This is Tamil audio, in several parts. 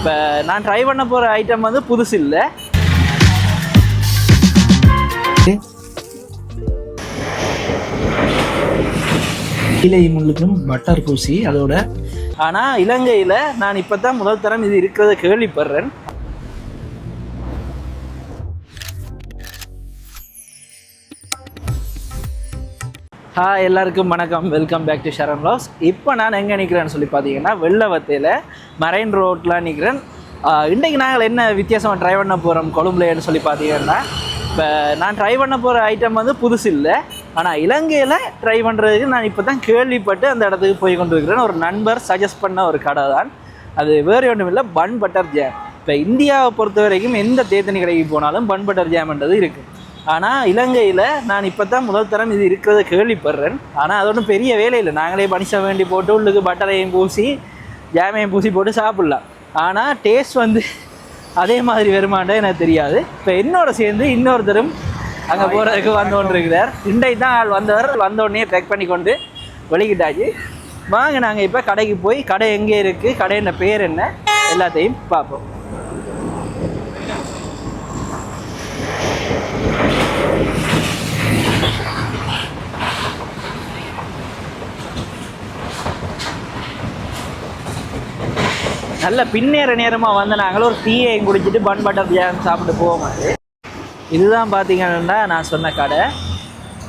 இப்போ நான் ட்ரை பண்ண போகிற ஐட்டம் வந்து புதுசு இல்லை. இலை முள்ளுக்கும் பட்டர் பூசி அதோட ஆனால் இலங்கையில் நான் இப்போ தான் முதல் தரம் இது இருக்கிறத கேள்விப்படுறேன். ஹாய் எல்லாருக்கும் வணக்கம். வெல்கம் பேக் டு ஷரண் லாஸ் இப்போ நான் எங்கே நிற்கிறேன்னு சொல்லி பார்த்தீங்கன்னா வெள்ளவத்தையில் மரைன் ரோட்டில் நிற்கிறேன் இன்றைக்கு நாங்கள் என்ன வித்தியாசமாக ட்ரை பண்ண போகிறோம் கொழும்புலேன்னு சொல்லி பார்த்தீங்கன்னா இப்போ நான் ட்ரை பண்ண போகிற ஐட்டம் வந்து புதுசு இல்லை. ஆனால் இலங்கையில் ட்ரை பண்ணுறதுக்கு நான் இப்போ தான் கேள்விப்பட்டு அந்த இடத்துக்கு போய் கொண்டு இருக்கிறேன் ஒரு நண்பர் சஜஸ்ட் பண்ண ஒரு கடை தான். அது வேறு ஒன்றும் இல்லை பன் பட்டர் ஜாம் இப்போ இந்தியாவை பொறுத்த வரைக்கும் எந்த தேத்தனி கடைக்கு போனாலும் பன் பட்டர் ஜாம்ன்றது இருக்குது ஆனால் இலங்கையில் நான் இப்போ தான் முதல் தரம் இது இருக்கிறத கேள்விப்படுறேன். ஆனால் அது ஒன்றும் பெரிய வேலை இல்லை. நாங்களே பனிச வேண்டி போட்டு உள்ளுக்கு பட்டரையும் பூசி ஜாமையும் பூசி போட்டு சாப்பிட்லாம் ஆனால் டேஸ்ட் வந்து அதே மாதிரி வருமானே எனக்கு தெரியாது. இப்போ என்னோட சேர்ந்து இன்னொருத்தரும் அங்கே போகிறதுக்கு வந்து கொண்டு இருக்கிறார் இன்றைக்கு தான் ஆள் வந்தவர் வந்த உடனே பேக் பண்ணி கொண்டு வெளிக்கிட்டாச்சு வாங்க நாங்கள் இப்போ கடைக்கு போய் கடை எங்கே இருக்குது கடையோட பேர் என்ன எல்லாத்தையும் பார்ப்போம். நல்ல பின்னேற நேரமாக வந்து நாங்களும் ஒரு டீயையும் குடிச்சிட்டு பன் பட்டர் ஜாம் சாப்பிட்டு போவோம். இதுதான் பார்த்தீங்கன்னா நான் சொன்ன கடை.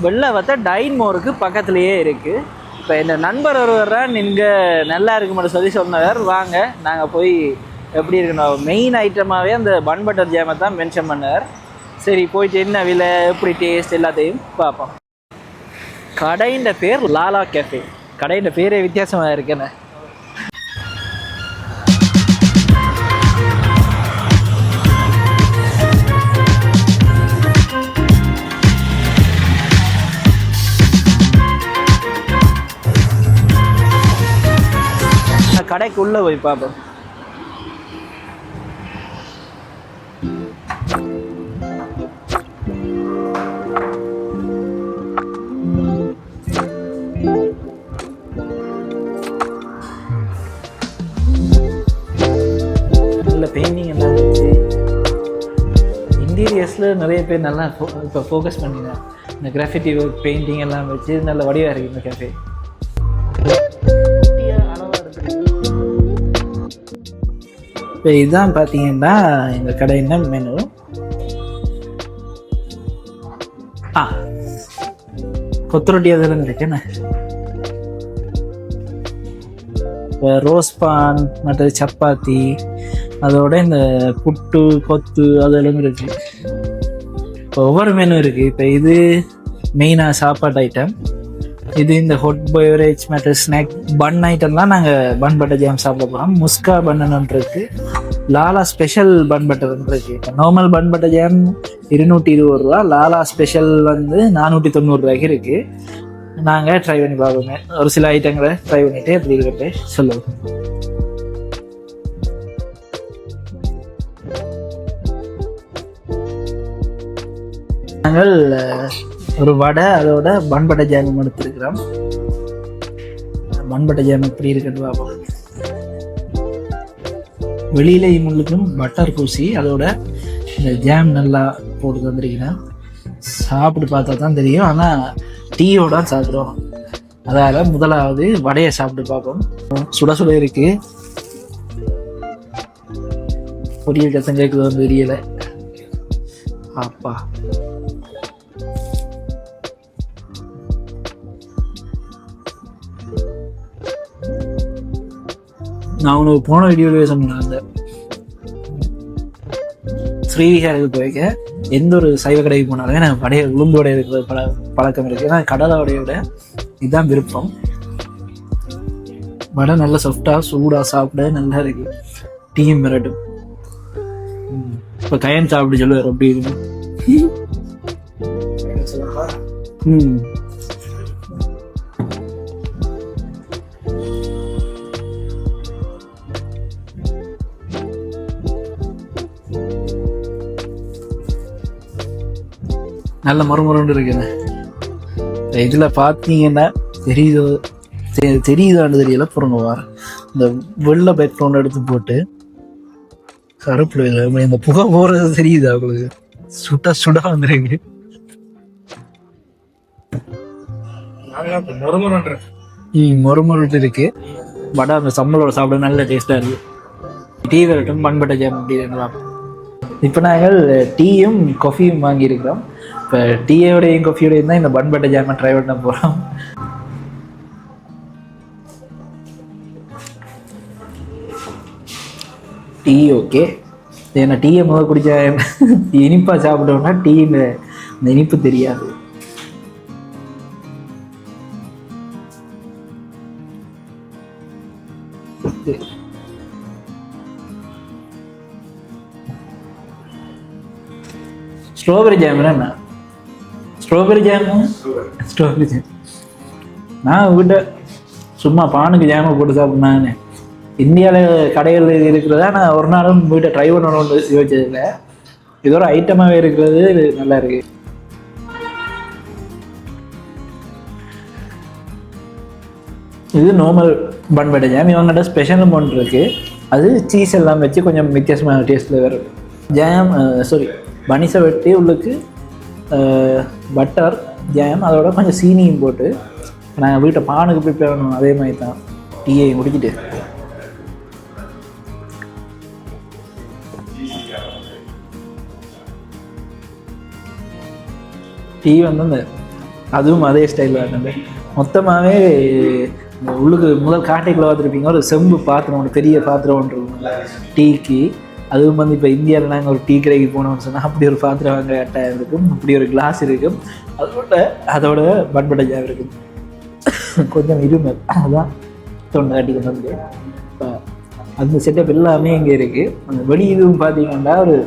வெளில பார்த்தா டைன் மோருக்கு பக்கத்துலேயே இருக்குது இப்போ இந்த நண்பர் ஒருவர் தான் இங்கே நல்லா இருக்குமென்னு சொல்லி சொன்னவர் வாங்க நாங்கள் போய் எப்படி இருக்கணும்? மெயின் ஐட்டமாகவே அந்த பன் பட்டர் ஜாமை தான் மென்ஷன் பண்ணார். சரி போயிட்டு என்ன விலை எப்படி டேஸ்ட் எல்லாத்தையும் பார்ப்போம். கடையின் பேர் லாலா கேஃபே கடையின் பேரே வித்தியாசமாக இருக்குன்னு கடைக்கு உள்ளே போய் பார்ப்போம் நல்ல பெயிண்டிங் எல்லாம் இன்டீரியர்ஸில் நிறைய பேர் நல்லா இப்போ ஃபோக்கஸ் பண்ணிங்க இந்த கிராஃபிட்டி ஒர்க் பெயிண்டிங் எல்லாம் வச்சு நல்ல வடிவாக இருக்குது இந்த கேஃபே இப்போ இதுதான் பார்த்தீங்கன்னா இந்த என்ன மெனு ஆ. கொத்துரொட்டி அதெல்லாம் இருக்குண்ணே இப்போ ரோஸ் பான் மற்றது சப்பாத்தி அதோட இந்த புட்டு கொத்து அதெல்லாம் இருக்கு. இப்போ ஒவ்வொரு மெனு இருக்கு. இப்போ இது மெயினாக சாப்பாடு ஐட்டம் இது இந்த ஹொட் பயோரேஜ் மற்ற ஸ்நாக் பன் ஐட்டம்லாம் நாங்கள் பன் பட்டர் ஜாம் சாப்பிட போகிறோம் முஸ்கா பன்னு இருக்கு. லாலா ஸ்பெஷல் பன் பட்டர் இருக்கு. நார்மல் பன் பட்டர் ஜாம் இருநூற்றி இருபது ரூபா லாலா ஸ்பெஷல் வந்து நானூற்றி தொண்ணூறுரூவாய்க்கு இருக்குது இருக்கு. நாங்கள் ட்ரை பண்ணி பார்ப்போமே. ஒரு சில ஐட்டங்களை ட்ரை பண்ணிட்டு எப்படி இருக்கிறது சொல்லுவோம். நாங்கள் ஒரு வடை அதோட பண்பட்டை ஜாமும் எடுத்துருக்கிறோம். பண்பட்டை ஜாம் எப்படி இருக்குன்னு பார்ப்போம். வெளியில முள்ளுக்கும் பட்டர் பூசி அதோட இந்த ஜாம் நல்லா போட்டு தந்திருக்கிறேன். சாப்பிட்டு பார்த்தா தான் தெரியும். ஆனால் டீயோட சாப்பிடுவோம் அதால முதலாவது வடையை சாப்பிட்டு பார்ப்போம். சுட சுட இருக்கு. பொரியல் கத்தம் கேட்குது வந்து தெரியலை. அப்பா நான் உனக்கு போன வீடியோவே சொன்னேன் அந்த ஸ்ரீவிகாருக்கு போயிருக்க. எந்த ஒரு சைவ கடைக்கு போனாலும் எனக்கு வடைய உளுந்து வடை இருக்கிற பழ பழக்கம் இருக்கு. ஏன்னா கடலை வடையோட இதுதான் விருப்பம். வடை நல்ல சாஃப்டாக சூடாக சாப்பிட நல்லா இருக்கு. டீயும் மிரட்டும். இப்போ கயன் சாப்பிட்டு சொல்லுவார் அப்படி இருக்கு. ம். நல்ல மறுமருண்டு இருக்குண்ணே இதுல பாத்தீங்கன்னா தெரியுதோ? தெரியுதான்னு தெரியல. புறங்க வார இந்த வெள்ளை பேக்ரவுண்ட் எடுத்து போட்டு கருப்புல இந்த புகை போறது தெரியுது அவங்களுக்கு சுட சுட வந்துருக்கு. மொறுமொருட்டு இருக்கு. வடை அந்த சம்பளோட சாப்பிட நல்ல டேஸ்டா இருக்கு. டீ வரட்டும் பண்பட்ட ஜாம் அப்படின்னு இப்போ நாங்கள் டீயும் காஃபியும் வாங்கியிருக்கிறோம். இப்போ டீயோடையும் காஃபியோடையும் தான் இந்த பண்பட்ட ஜாமை ட்ரை பண்ண போகிறோம் டீ ஓகே ஏன்னா டீயை முதல் குடிச்சா இனிப்பாக சாப்பிட்டோம்னா டீ இந்த இனிப்பு தெரியாது. ஸ்ட்ராபெரி ஜாம் என்ன? ஸ்ட்ராபெரி ஜாமு ஸ்ட்ராபெரி ஜாம் நான் வீட்டை சும்மா பானுக்கு ஜாமை போட்டு சாப்பிட்னானே இந்தியாவில் கடைகள் இருக்கிறதா நான் ஒரு நாளும் வீட்டை ட்ரை பண்ணணும்னு யோசிச்சதில்லை இது ஒரு ஐட்டமாகவே இருக்கிறது நல்லா இருக்கு இது நார்மல் பன் பட்டர் ஜாம் இவங்ககிட்ட ஸ்பெஷல் ஒன்று இருக்கு அது சீஸ் எல்லாம் வச்சு கொஞ்சம் வித்தியாசமான டேஸ்ட்டில் வரும் ஜாம் சாரி பனிசை வெட்டி உள்ளுக்கு பட்டர் ஜாம் அதோட கொஞ்சம் சீனியும் போட்டு நாங்கள் வீட்டை பானுக்கு ப்ரிப்பேர் பண்ணணும் அதே மாதிரி தான். டீயையும் முடிச்சுட்டு. டீ வந்து அந்த அதுவும் அதே ஸ்டைலில் இருந்தது மொத்தமாகவே இந்த உள்ளுக்கு முதல் காட்டைக்குள்ளே பார்த்துருப்பீங்க. ஒரு செம்பு பாத்திரம் ஒன்று பெரிய பாத்திரம் ஒன்று இருக்கும்ல டீக்கு. அதுவும் வந்து இப்போ இந்தியாவில் நாங்கள் ஒரு டீ கடைக்கு போனோம்னு சொன்னால் அப்படி ஒரு பாத்திரம் வாங்க கட்டாயம் இருக்கும் இப்படி ஒரு கிளாஸ் இருக்கும். அதோட அதோட பண்பட்ட இருக்கும். கொஞ்சம் இருமல் அதுதான் தொண்டை காட்டி கொண்டு வந்து. இப்போ அந்த செட்டப் எல்லாமே இங்கே இருக்குது அந்த வெளி இதுவும் பார்த்தீங்கன்னா ஒரு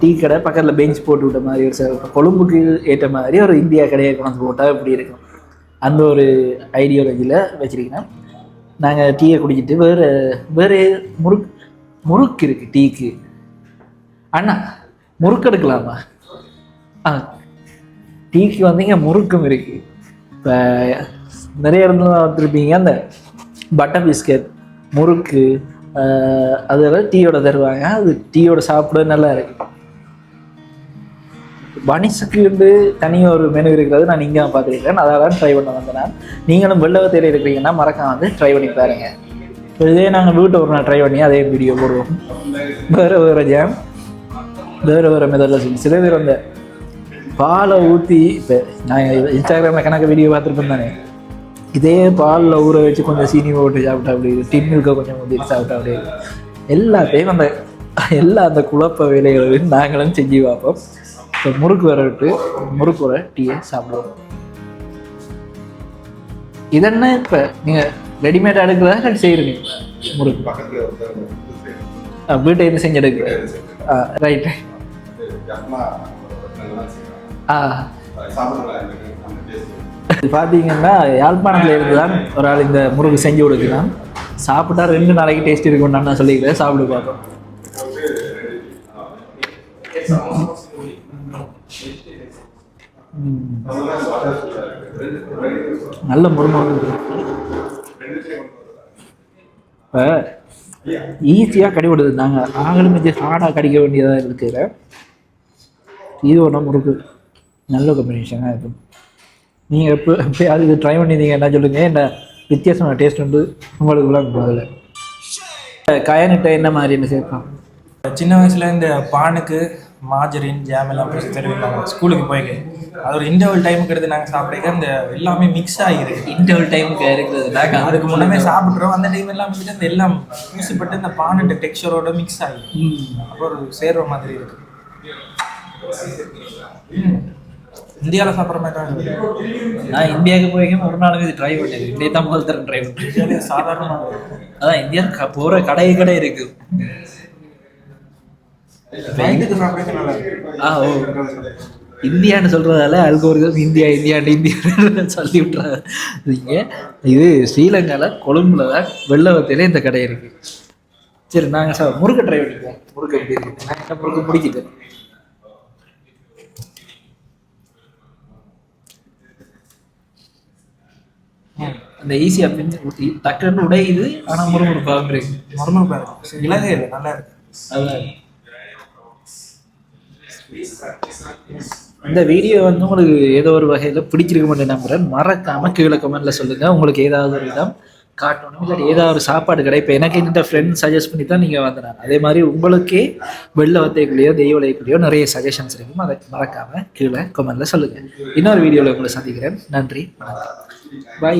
டீ கடை பக்கத்தில் பெஞ்ச் போட்டு விட்ட மாதிரி ஒரு கொழும்புக்கு ஏற்ற மாதிரி ஒரு இந்தியா கடையை கொண்டு போட்டால் இப்படி இருக்கும். அந்த ஒரு ஐடியாலஜியில் வச்சுருக்கேன். நாங்கள் டீயை குடிச்சிட்டு வேறு வேறு முறுக்கு முறுக்கு இருக்குது டீக்கு. அண்ணா முறுக்கு எடுக்கலாமா? ஆ டீக்கு வந்தீங்க முறுக்கும் இருக்குது இப்போ நிறைய இடத்துல வந்துருப்பீங்க அந்த பட்டர் பிஸ்கட் முறுக்கு அதெல்லாம் டீயோட தருவாங்க. அது டீயோட சாப்பிட நல்லா இருக்கு. பனிஸுக்கு வந்து தனியாக ஒரு மெனு இருக்கிறது நான் இங்கே பார்த்துருக்கேன். அதெல்லாம் ட்ரை பண்ண வந்தேன். நான் நீங்களும் வெள்ளவத்தையில் இருக்கிறீங்கன்னா மறக்காம வந்து ட்ரை பண்ணி பாருங்கள் இப்ப இதே நாங்கள் வீட்டை ஒரு நாள் ட்ரை பண்ணி அதே வீடியோ போடுவோம். வேறு வேறு ஜாம் வேறு வேறு மெதடில் செஞ்சு சில பேர் அந்த பாலை ஊற்றி இப்போ நான் இன்ஸ்டாகிராமில் கணக்கு வீடியோ பார்த்துருப்போம் தானே. இதே பாலில் ஊற வச்சு கொஞ்சம் சீனி போட்டு சாப்பிட்டா அப்படி டின் மில்கை கொஞ்சம் ஊற்றி சாப்பிட்டா அப்படி எல்லாத்தையும் அந்த எல்லா அந்த குழப்ப வேலைகளையும் நாங்களும் செஞ்சு பார்ப்போம். இப்போ முறுக்கு வர விட்டு முறுக்கு வர டீயை சாப்பிடுவோம். இதென்ன இப்போ நீங்கள் ரெடிமேட் எடுக்கிறதா செய்கிறீங்க முறுக்கு. ஆ, வீட்டை இருந்து செஞ்சு எடுக்கிறேன் ஆ ரைட் ஆ. இது பார்த்தீங்கன்னா யாழ்ப்பாணத்தில் இருந்து தான் ஒரு ஆள் இந்த முறுக்கு செஞ்சு கொடுக்குறான். சாப்பிட்டா ரெண்டு நாளைக்கு டேஸ்ட் இருக்கும்னு நான் சொல்லிக்கிறேன். சாப்பிட்டு பார்ப்போம் ம். நல்ல முறுமுறு இப்போ ஈஸியாக கடிவிடுது நாங்கள் நாங்களும் கொஞ்சம் ஹார்டாக கடிக்க வேண்டியதாக இருக்குது இது. ஒன்றும் முறுக்கு. நல்ல காம்பினேஷனாக இருக்கும். நீங்கள் எப்போ அது இது ட்ரை பண்ணியிருந்தீங்க என்ன சொல்லுங்கள் என்ன வித்தியாசமான டேஸ்ட் வந்து உங்களுக்கு விளங்கும் அதில் கயனிட்ட என்ன மாதிரி என்ன சேர்க்கலாம்? சின்ன வயசுல இந்த பானுக்கு மாஜரின் ஜாம் எல்லாம் போட்டு தருவாங்க. ஸ்கூலுக்கு போய்க்கு அது ஒரு இன்டர்வல் டைமுக்கு எடுத்து நாங்கள் சாப்பிடுங்க அந்த எல்லாமே மிக்ஸ் ஆகிருக்கு இன்டர்வல் டைமுக்கு இருக்கிறது அதுக்கு முன்னமே சாப்பிட்றோம் அந்த டைம் எல்லாம் வந்துட்டு அந்த எல்லாம் பூசிப்பட்டு இந்த பானுட்ட டெக்ஸ்சரோட மிக்ஸ் ஆகி. அப்போ ஒரு சேர்ற மாதிரி இருக்கு. இந்தியாவில் சாப்பிட்ற மாதிரி தான். நான் இந்தியாவுக்கு போய்க்கும் ஒரு நாளுக்கு இது ட்ரை பண்ணியிருக்கேன் இந்தியா தான் முதல் தரம் ட்ரை இந்தியாவிலே சாதாரணமாக. அதான் இந்தியா போகிற கடை கடை இருக்கு. ஆ ஓ. இந்தியான்னு சொல்கிறதால அல்கோரிதம் இந்தியா இந்தியான்னு இந்தியா சொல்லி விட்றாங்க இது ஸ்ரீலங்காவில் கொழும்புல தான் வெள்ளவத்திலே இந்த கடை இருக்கு. சரி நாங்கள் சார் முறுக்கு ட்ரை பண்ணிப்போம் முறுக்கு எப்படி இருக்கு நான் என்ன முறுக்கு பிடிக்குது? அந்த ஈஸியாக பிஞ்சு டக்குன்னு உடையுது ஆனால் முறுமுறுப்பாக இருக்கு மர்மம் பாருங்க இலகை இல்லை நல்லா இருக்கு. அதான். இந்த வீடியோ வந்து உங்களுக்கு ஏதோ ஒரு வகையில் பிடிக்கிறக்குன்னு நம்புகிறேன் மறக்காம கீழே கமெண்ட்டில் சொல்லுங்கள் உங்களுக்கு ஏதாவது ஒரு இடம் காட்டணும். இல்லை ஏதாவது ஒரு சாப்பாடு கடை. இப்போ எனக்கு இந்த ஃப்ரெண்ட் சஜஸ்ட் பண்ணி தான் நீங்கள் வந்தனாங்க அதே மாதிரி உங்களுக்கே வெள்ள வத்தைக்குள்ளேயோ தெய்வலைக்குள்ளேயோ நிறைய சஜஷன்ஸ் இருக்கும் அதை மறக்காம கீழே கமெண்ட்டில் சொல்லுங்கள் இன்னொரு வீடியோவில் உங்களை சந்திக்கிறேன். நன்றி. வணக்கம். பை